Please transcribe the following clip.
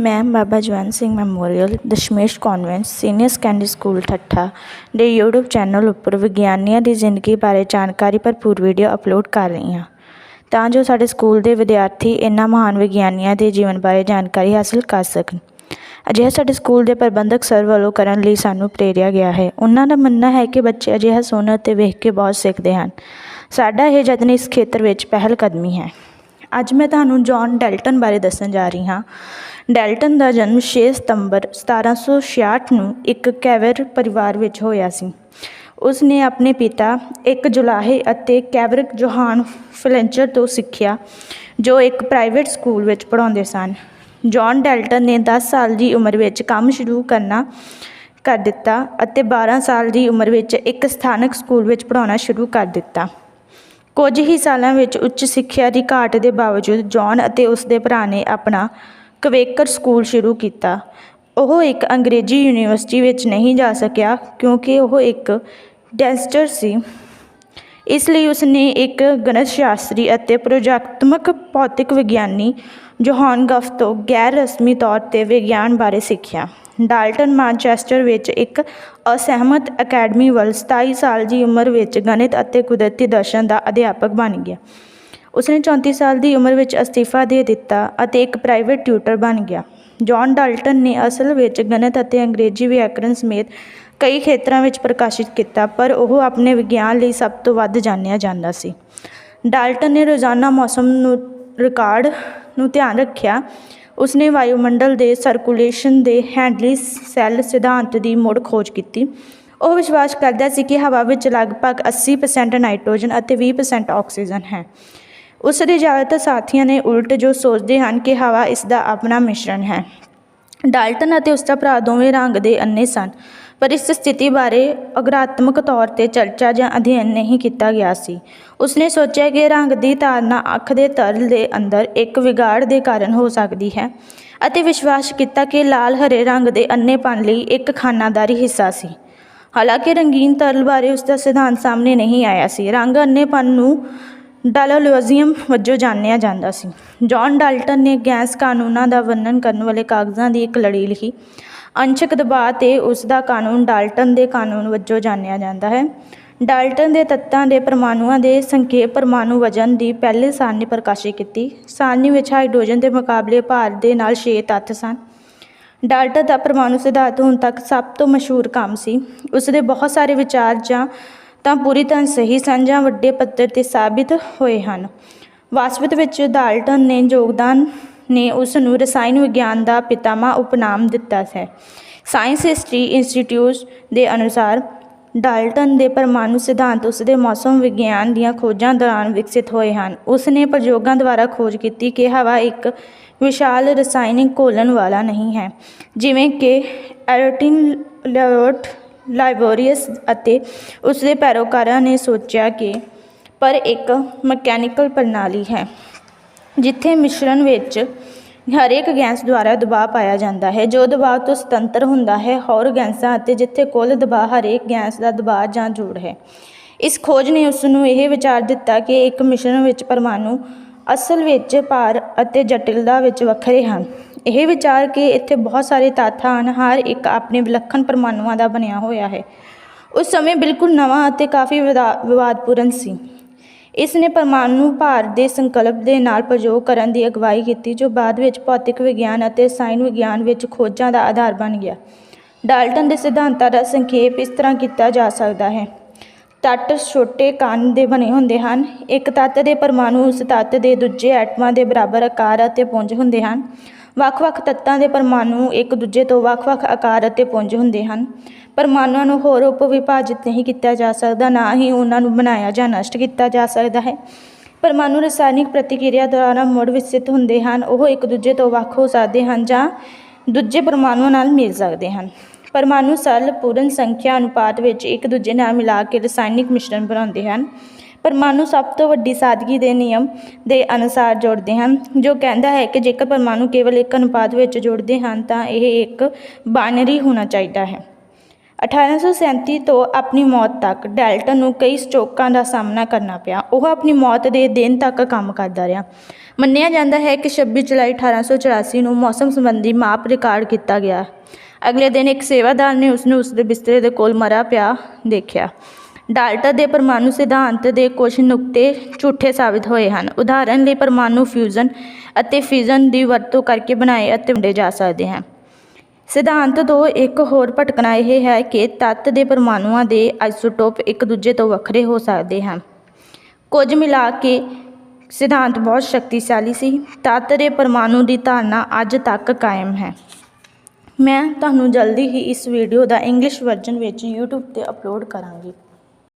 ਮੈਂ Baba Jawant Singh memorial Dashmesh convent senior secondary school Thatha ਦੇ YouTube channel ਉੱਪਰ ਵਿਗਿਆਨੀਆਂ ਦੀ ਜ਼ਿੰਦਗੀ ਬਾਰੇ ਜਾਣਕਾਰੀ ਭਰਪੂਰ ਵੀਡੀਓ ਅਪਲੋਡ ਕਰ ਰਹੀ ਹਾਂ। ਤਾਂ ਜੋ ਸਾਡੇ ਸਕੂਲ ਦੇ ਵਿਦਿਆਰਥੀ ਇਹਨਾਂ ਮਹਾਨ ਵਿਗਿਆਨੀਆਂ ਦੇ ਜੀਵਨ ਬਾਰੇ ਜਾਣਕਾਰੀ ਹਾਸਲ ਕਰ ਸਕਣ। ਅਜਿਹਾ ਸਾਡੇ ਸਕੂਲ ਦੇ ਪ੍ਰਬੰਧਕ ਸਰ ਵੱਲੋਂ ਕਰਨ ਲਈ ਸਾਨੂੰ ਪ੍ਰੇਰਿਆ ਗਿਆ ਹੈ। ਉਹਨਾਂ ਦਾ ਮੰਨਣਾ ਹੈ ਕਿ ਬੱਚੇ ਅਜਿਹਾ ਸੁਣ ਅਤੇ ਵੇਖ ਕੇ ਬਹੁਤ ਸਿੱਖਦੇ ਹਨ। ਸਾਡਾ ਇਹ ਯਤਨ ਇਸ ਖੇਤਰ ਵਿੱਚ ਪਹਿਲ ਕਦਮੀ ਹੈ। ਅੱਜ ਮੈਂ ਤੁਹਾਨੂੰ ਜੌਨ ਡੈਲਟਨ ਬਾਰੇ ਦੱਸਣ ਜਾ ਰਹੀ ਹਾਂ। ਡੈਲਟਨ ਦਾ ਜਨਮ 6 ਸਤੰਬਰ 1766 ਨੂੰ ਇੱਕ ਕੈਵਰ ਪਰਿਵਾਰ ਵਿੱਚ ਹੋਇਆ ਸੀ। ਉਸ ਨੇ ਆਪਣੇ ਪਿਤਾ, ਇੱਕ ਜੁਲਾਹੇ ਅਤੇ ਕੈਵਰਿਕ ਜੋਹਾਨ ਫਲੈਂਚਰ ਤੋਂ ਸਿੱਖਿਆ, ਜੋ ਇੱਕ ਪ੍ਰਾਈਵੇਟ ਸਕੂਲ ਵਿੱਚ ਪੜ੍ਹਾਉਂਦੇ ਸਨ। ਜੌਨ ਡੈਲਟਨ ਨੇ 10 ਸਾਲ ਦੀ ਉਮਰ ਵਿੱਚ ਕੰਮ ਸ਼ੁਰੂ ਕਰਨਾ, ਕਰ ਦਿੱਤਾ ਅਤੇ 12 ਸਾਲ ਦੀ ਉਮਰ ਵਿੱਚ ਇੱਕ ਸਥਾਨਕ ਸਕੂਲ ਵਿੱਚ ਪੜ੍ਹਾਉਣਾ ਸ਼ੁਰੂ ਕਰ ਦਿੱਤਾ। ਕੁਝ ਹੀ ਸਾਲਾਂ ਵਿੱਚ ਉੱਚ ਸਿੱਖਿਆ ਦੀ ਘਾਟ ਦੇ ਬਾਵਜੂਦ ਜੌਨ ਅਤੇ ਉਸ ਦੇ ਭਰਾ ਨੇ ਆਪਣਾ ਕਵੇਕਰ ਸਕੂਲ ਸ਼ੁਰੂ ਕੀਤਾ। ਉਹ ਇੱਕ ਅੰਗਰੇਜ਼ੀ ਯੂਨੀਵਰਸਿਟੀ ਵਿੱਚ ਨਹੀਂ ਜਾ ਸਕਿਆ ਕਿਉਂਕਿ ਉਹ ਇੱਕ ਡੈਂਸਟਰ ਸੀ। ਇਸ ਲਈ ਉਸ ਨੇ ਇੱਕ ਗਣਿਤ ਸ਼ਾਸਤਰੀ ਅਤੇ ਪ੍ਰੋਜੈਕਟਮਕ ਭੌਤਿਕ ਵਿਗਿਆਨੀ ਜੋਹਾਨ ਗਫ ਤੋਂ ਗੈਰ ਰਸਮੀ ਤੌਰ ਤੇ ਵਿਗਿਆਨ ਬਾਰੇ ਸਿੱਖਿਆ। ਡਾਲਟਨ ਮਾਨਚੈਸਟਰ ਵਿੱਚ ਇੱਕ ਅਸਹਿਮਤ ਅਕੈਡਮੀ ਵੱਲ 27 ਸਾਲ ਦੀ ਉਮਰ ਵਿੱਚ ਗਣਿਤ ਅਤੇ ਕੁਦਰਤੀ ਦਰਸ਼ਨ ਦਾ ਅਧਿਆਪਕ ਬਣ ਗਿਆ। ਉਸਨੇ 34 ਸਾਲ ਦੀ ਉਮਰ ਵਿੱਚ ਅਸਤੀਫਾ ਦੇ ਦਿੱਤਾ ਅਤੇ ਇੱਕ ਪ੍ਰਾਈਵੇਟ ਟਿਊਟਰ ਬਣ ਗਿਆ। ਜੌਨ ਡਾਲਟਨ ਨੇ ਅਸਲ ਵਿੱਚ ਗਣਿਤ ਅਤੇ ਅੰਗਰੇਜ਼ੀ ਵਿਆਕਰਣ ਸਮੇਤ ਕਈ ਖੇਤਰਾਂ ਵਿੱਚ ਪ੍ਰਕਾਸ਼ਿਤ ਕੀਤਾ, ਪਰ ਉਹ ਆਪਣੇ ਵਿਗਿਆਨ ਲਈ ਸਭ ਤੋਂ ਵੱਧ ਜਾਣਿਆ ਜਾਂਦਾ ਸੀ। ਡਾਲਟਨ ਨੇ ਰੋਜ਼ਾਨਾ ਮੌਸਮ ਨੂੰ, ਰਿਕਾਰਡ ਨੂੰ ਧਿਆਨ ਰੱਖਿਆ ਉਸਨੇ ਵਾਯੂਮੰਡਲ ਦੇ ਸਰਕੂਲੇਸ਼ਨ ਦੇ ਹੈਂਡਲੀ ਸੈੱਲ ਸਿਧਾਂਤ ਦੀ ਮੁੜ ਖੋਜ ਕੀਤੀ। ਉਹ ਵਿਸ਼ਵਾਸ ਕਰਦਾ ਸੀ ਕਿ ਹਵਾ ਵਿੱਚ ਲਗਭਗ 80% ਨਾਈਟ੍ਰੋਜਨ ਅਤੇ 20% ਆਕਸੀਜਨ ਹੈ। ਉਸ ਦੇ ਜ਼ਿਆਦਾਤਰ ਸਾਥੀਆਂ ਨੇ ਉਲਟ ਜੋ ਸੋਚਦੇ ਹਨ ਕਿ ਹਵਾ ਇਸ ਦਾ ਆਪਣਾ ਮਿਸ਼ਰਣ ਹੈ। ਡਾਲਟਨ ਅਤੇ ਉਸ ਦਾ ਭਰਾ ਦੋਵੇਂ ਰੰਗ ਦੇ ਅੰਨੇ ਸਨ। ਪਰ ਇਸ ਸਥਿਤੀ ਬਾਰੇ ਅਗਰਾਤਮਕ ਤੌਰ ਤੇ ਚਰਚਾ ਜਾਂ ਅਧਿਐਨ ਨਹੀਂ ਕੀਤਾ ਗਿਆ ਸੀ। ਉਸਨੇ ਸੋਚਿਆ ਕਿ ਰੰਗ ਦੀ ਧਾਰਨਾ ਅੱਖ ਦੇ ਤਰਲ ਦੇ ਅੰਦਰ ਇੱਕ ਵਿਗਾੜ ਦੇ ਕਾਰਨ ਹੋ ਸਕਦੀ ਹੈ ਅਤੇ ਵਿਸ਼ਵਾਸ ਕੀਤਾ ਕਿ ਲਾਲ ਹਰੇ ਰੰਗ ਦੇ ਅੰਨੇਪਨ ਲਈ ਇੱਕ ਖਾਨਾਦਾਰੀ ਹਿੱਸਾ ਸੀ। ਹਾਲਾਂਕਿ ਰੰਗੀਨ ਤਰਲ ਬਾਰੇ ਉਸ ਦਾ ਸਿਧਾਂਤ ਸਾਹਮਣੇ ਨਹੀਂ ਆਇਆ ਸੀ। ਰੰਗ ਅੰਨੇਪਨ ਨੂੰ ਡਾਲੋਲੋਜ਼ੀਅਮ ਵਜੋਂ ਜਾਣਿਆ ਜਾਂਦਾ ਸੀ। ਜੌਨ ਡਾਲਟਨ ਨੇ ਗੈਸ ਕਾਨੂੰਨਾਂ ਦਾ ਵਰਣਨ ਕਰਨ ਵਾਲੇ ਕਾਗਜ਼ਾਂ ਦੀ ਇੱਕ ਲੜੀ ਲਿਖੀ ਅੰਸ਼ਕ ਦਬਾਅ ਤੇ ਉਸ ਦਾ ਕਾਨੂੰਨ ਡਾਲਟਨ ਦੇ ਕਾਨੂੰਨ ਵਜੋਂ ਜਾਣਿਆ ਜਾਂਦਾ ਹੈ। ਡਾਲਟਨ ਦੇ ਤੱਤਾਂ ਦੇ ਪਰਮਾਣੂਆਂ ਦੇ ਸੰਖੇਪ ਪਰਮਾਣੂ ਵਜਨ ਦੀ ਪਹਿਲੀ ਸਾਰਨੀ ਪ੍ਰਕਾਸ਼ਿਤ ਕੀਤੀ। ਸਾਰਣੀ ਵਿੱਚ ਹਾਈਡਰੋਜਨ ਦੇ ਮੁਕਾਬਲੇ ਭਾਰ ਦੇ ਨਾਲ 6 ਤੱਤ ਸਨ। ਡਾਲਟਨ ਦਾ ਪਰਮਾਣੂ ਸਿਧਾਂਤ ਹੁਣ ਤੱਕ ਸਭ ਤੋਂ ਮਸ਼ਹੂਰ ਕੰਮ ਸੀ। ਉਸ ਦੇ ਬਹੁਤ ਸਾਰੇ ਵਿਚਾਰ ਜਾਂ ਤਾਂ ਪੂਰੀ ਤਰ੍ਹਾਂ ਸਹੀ ਸਨ ਜਾਂ ਵੱਡੇ ਪੱਧਰ ਤੇ ਸਾਬਿਤ ਹੋਏ ਹਨ। ਵਾਸਤਵਿਕ ਵਿੱਚ ਡਾਲਟਨ ਨੇ ਯੋਗਦਾਨ ਨੇ ਉਸ ਨੂੰ ਰਸਾਇਣ ਵਿਗਿਆਨ ਦਾ ਪਿਤਾਮਾ ਉਪਨਾਮ ਦਿੱਤਾ ਹੈ। ਸਾਇੰਸ ਹਿਸਟਰੀ ਇੰਸਟੀਚਿਊਟ ਦੇ ਅਨੁਸਾਰ ਡਾਲਟਨ ਦੇ ਪਰਮਾਣੂ ਸਿਧਾਂਤ ਉਸ ਦੇ ਮੌਸਮ ਵਿਗਿਆਨ ਦੀਆਂ ਖੋਜਾਂ ਦੌਰਾਨ ਵਿਕਸਿਤ ਹੋਏ ਹਨ। ਉਸ ਨੇ ਪ੍ਰਯੋਗਾਂ ਦੁਆਰਾ ਖੋਜ ਕੀਤੀ ਕਿ ਹਵਾ ਇੱਕ ਵਿਸ਼ਾਲ ਰਸਾਇਣਿਕ ਘੋਲਣ ਵਾਲਾ ਨਹੀਂ ਹੈ, ਜਿਵੇਂ ਕਿ ਐਰੋਟਿਨ ਲੈਵੋਟ ਲਾਇਬੋਰੀਅਸ ਅਤੇ ਉਸ ਦੇ ਪੈਰੋਕਾਰਾਂ ਨੇ ਸੋਚਿਆ ਕਿ ਪਰ ਇੱਕ ਮਕੈਨੀਕਲ ਪ੍ਰਣਾਲੀ ਹੈ। ਜਿੱਥੇ ਮਿਸ਼ਰਣ ਵਿੱਚ ਹਰੇਕ ਗੈਸ ਦੁਆਰਾ ਦਬਾਅ ਪਾਇਆ ਜਾਂਦਾ ਹੈ, ਜੋ ਦਬਾਅ ਤੋਂ ਸੁਤੰਤਰ ਹੁੰਦਾ ਹੈ, ਹੋਰ ਗੈਸਾਂ ਅਤੇ ਜਿੱਥੇ ਕੁੱਲ ਦਬਾਅ ਹਰੇਕ ਗੈਸ ਦਾ ਦਬਾਅ ਜਾਂ ਜੋੜ ਹੈ। ਇਸ ਖੋਜ ਨੇ ਉਸ ਨੂੰ ਇਹ ਵਿਚਾਰ ਦਿੱਤਾ ਕਿ ਇੱਕ ਮਿਸ਼ਰਣ ਵਿੱਚ ਪਰਮਾਣੂ ਅਸਲ ਵਿੱਚ ਭਾਰ ਅਤੇ ਜਟਿਲਤਾ ਵਿੱਚ ਵੱਖਰੇ ਹਨ। ਇਹ ਵਿਚਾਰ ਕਿ ਇੱਥੇ ਬਹੁਤ ਸਾਰੇ ਤੱਥ ਹਨ, ਹਰ ਇੱਕ ਆਪਣੇ ਵਿਲੱਖਣ ਪਰਮਾਣੂਆਂ ਦਾ ਬਣਿਆ ਹੋਇਆ ਹੈ। ਉਸ ਸਮੇਂ ਬਿਲਕੁਲ ਨਵਾਂ ਅਤੇ ਕਾਫੀ ਵਿਦਾ- ਵਿਵਾਦਪੂਰਨ ਸੀ। ਇਸ ਨੇ ਪਰਮਾਣੂ ਭਾਰ ਦੇ ਸੰਕਲਪ ਦੇ ਨਾਲ ਪ੍ਰਯੋਗ ਕਰਨ ਦੀ ਅਗਵਾਈ ਕੀਤੀ, ਜੋ ਬਾਅਦ ਵਿੱਚ ਭੌਤਿਕ ਵਿਗਿਆਨ ਅਤੇ ਸਾਇਨ ਵਿਗਿਆਨ ਵਿੱਚ ਖੋਜਾਂ ਦਾ ਆਧਾਰ ਬਣ ਗਿਆ। ਡਾਲਟਨ ਦੇ ਸਿਧਾਂਤਾਂ ਦਾ ਸੰਖੇਪ ਇਸ ਤਰ੍ਹਾਂ ਕੀਤਾ ਜਾ ਸਕਦਾ ਹੈ। ਤੱਤ ਛੋਟੇ ਕਣ ਦੇ ਬਣੇ ਹੁੰਦੇ ਹਨ। ਇੱਕ ਤੱਤ ਦੇ ਪਰਮਾਣੂ ਉਸ ਤੱਤ ਦੇ ਦੂਜੇ ਐਟਮਾਂ ਦੇ ਬਰਾਬਰ ਆਕਾਰ ਅਤੇ ਪੁੰਜ ਹੁੰਦੇ ਹਨ। ਵੱਖ-ਵੱਖ ਤੱਤਾਂ ਦੇ ਪਰਮਾਣੂ ਇੱਕ ਦੂਜੇ ਤੋਂ ਵੱਖ-ਵੱਖ ਆਕਾਰ ਅਤੇ ਪੁੰਜ ਹੁੰਦੇ ਹਨ। ਪਰਮਾਣੂਆਂ ਨੂੰ ਹੋਰ ਉਪ ਵਿਭਾਜਿਤ ਨਹੀਂ ਕੀਤਾ ਜਾ ਸਕਦਾ, ਨਾ ਹੀ ਉਹਨਾਂ ਨੂੰ ਬਣਾਇਆ ਜਾਂ ਨਸ਼ਟ ਕੀਤਾ ਜਾ ਸਕਦਾ ਹੈ। ਪਰਮਾਣੂ ਰਸਾਇਣਿਕ ਪ੍ਰਤੀਕਿਰਿਆ ਦੁਆਰਾ ਮੁੜ ਵਿਕਸਿਤ ਹੁੰਦੇ ਹਨ, ਉਹ ਇੱਕ ਦੂਜੇ ਤੋਂ ਵੱਖ ਹੋ ਸਕਦੇ ਹਨ ਜਾਂ ਦੂਜੇ ਪਰਮਾਣੂਆਂ ਨਾਲ ਮਿਲ ਸਕਦੇ ਹਨ। ਪਰਮਾਣੂ ਸਰਲ ਪੂਰਨ ਸੰਖਿਆ ਅਨੁਪਾਤ ਵਿੱਚ ਇੱਕ ਦੂਜੇ ਨਾਲ ਮਿਲਾ ਕੇ ਰਸਾਇਣਿਕ ਮਿਸ਼ਰਣ ਬਣਾਉਂਦੇ ਹਨ। ਪਰਮਾਣੂ ਸਭ ਤੋਂ ਵੱਡੀ ਸਾਦਗੀ ਦੇ ਨਿਯਮ ਦੇ ਅਨੁਸਾਰ ਜੁੜਦੇ ਹਨ, ਜੋ ਕਹਿੰਦਾ ਹੈ ਕਿ ਜੇਕਰ ਪਰਮਾਣੂ ਕੇਵਲ ਇੱਕ ਅਨੁਪਾਤ ਵਿੱਚ ਜੁੜਦੇ ਹਨ, ਤਾਂ ਇਹ ਇੱਕ ਬਾਈਨਰੀ ਹੋਣਾ ਚਾਹੀਦਾ ਹੈ। 1837 ਤੋਂ ਆਪਣੀ ਮੌਤ ਤੱਕ ਡੈਲਟਨ ਨੂੰ ਕਈ ਸਟ੍ਰੋਕਾਂ ਦਾ ਸਾਹਮਣਾ ਕਰਨਾ ਪਿਆ। ਉਹ ਆਪਣੀ ਮੌਤ ਦੇ ਦਿਨ ਤੱਕ ਕੰਮ ਕਰਦਾ ਰਿਹਾ। ਮੰਨਿਆ ਜਾਂਦਾ ਹੈ ਕਿ 26 ਜੁਲਾਈ 1884 ਨੂੰ ਮੌਸਮ ਸੰਬੰਧੀ ਮਾਪ ਰਿਕਾਰਡ ਕੀਤਾ ਗਿਆ। ਅਗਲੇ ਦਿਨ ਇੱਕ ਸੇਵਾਦਾਰ ਨੇ ਉਸ ਨੂੰ ਉਸ ਦੇ ਬਿਸਤਰੇ ਦੇ ਕੋਲ ਮਰਾ ਪਿਆ ਦੇਖਿਆ। ਡਾਲਟਾ ਦੇ ਪਰਮਾਣੂ ਸਿਧਾਂਤ ਦੇ ਕੁਝ ਨੁਕਤੇ ਝੂਠੇ ਸਾਬਿਤ ਹੋਏ ਹਨ। ਉਦਾਹਰਨ ਲਈ ਪਰਮਾਣੂ ਫਿਊਜ਼ਨ ਅਤੇ ਫਿਜ਼ਨ ਦੀ ਵਰਤੋਂ ਕਰਕੇ ਬਣਾਏ ਅਤੇ ਵੰਡੇ ਜਾ ਸਕਦੇ ਹਨ। ਸਿਧਾਂਤ ਤੋਂ ਇੱਕ ਹੋਰ ਭਟਕਣਾ ਇਹ ਹੈ ਕਿ ਤੱਤ ਦੇ ਪਰਮਾਣੂਆਂ ਦੇ ਆਈਸੋਟੋਪ ਇੱਕ ਦੂਜੇ ਤੋਂ ਵੱਖਰੇ ਹੋ ਸਕਦੇ ਹਨ। ਕੁਝ ਮਿਲਾ ਕੇ ਸਿਧਾਂਤ ਬਹੁਤ ਸ਼ਕਤੀਸ਼ਾਲੀ ਸੀ। ਤੱਤ ਦੇ ਪਰਮਾਣੂ ਦੀ ਧਾਰਨਾ ਅੱਜ ਤੱਕ ਕਾਇਮ ਹੈ। ਮੈਂ ਤੁਹਾਨੂੰ ਜਲਦੀ ਹੀ ਇਸ ਵੀਡੀਓ ਦਾ ਇੰਗਲਿਸ਼ ਵਰਜ਼ਨ ਵਿੱਚ YouTube ਤੇ ਅਪਲੋਡ ਕਰਾਂਗੀ।